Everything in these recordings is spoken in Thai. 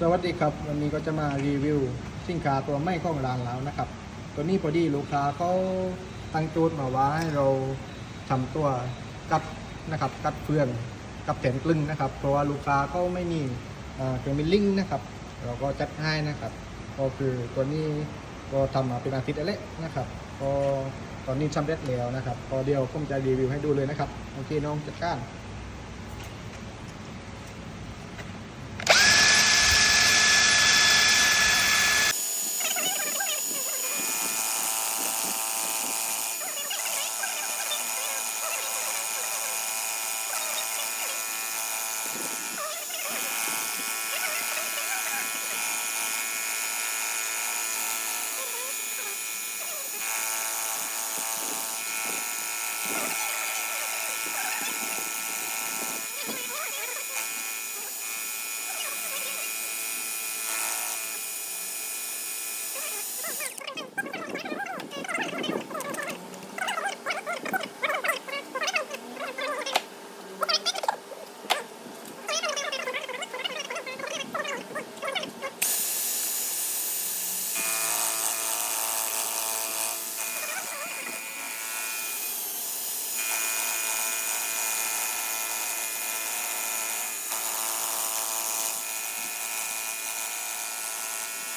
สวัสดีครับวันนี้ก็จะมารีวิวสินค้าตัวไม่ของร้านแล้วนะครับ ตัวนี้พอดีลูกค้าเขาตั้งโจทย์มาว่าให้เราทำตัวกัดนะครับกัดเฟืองกับแผ่นกลึงนะครับ เพราะว่าลูกค้าเขาไม่มีเอ่อเครื่องบินลิงนะครับ เราก็จัดให้นะครับ ก็คือตัวนี้ก็ทำมาเป็นอาทิตย์แล้วนะครับ ก็ตอนนี้สำเร็จแล้วนะครับพอเดียวผมจะรีวิวให้ดูเลยนะครับโอเคน้องจัดการ นี่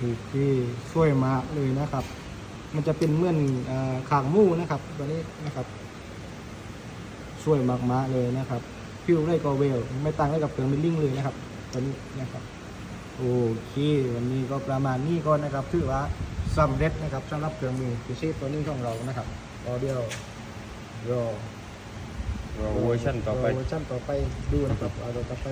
โอเคสวยมากเลยนะครับ มันจะเป็นเหมือนเอ่อขางหมูนะครับตัวนี้นะครับสวยมากๆเลยนะครับพิวไรก็เวล ไม่ต่างอะไรกับเครื่องบินลิงเลยนะครับตัวนี้นะครับโอเควันนี้ก็ประมาณนี้ก็นะครับถือว่าสำเร็จนะครับสำหรับเครื่องมือพิเศษตัวนี้ของเรานะครับก็เดียวรอรอเวอร์ชันต่อไปเวอร์ชันต่อไปดูนะครับเอาเราจะไป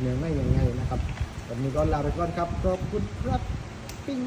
เนื้อไม่ยังไงนะครับวันนี้ก็ลาไปก่อนครับขอบคุณครับ ปิ้ง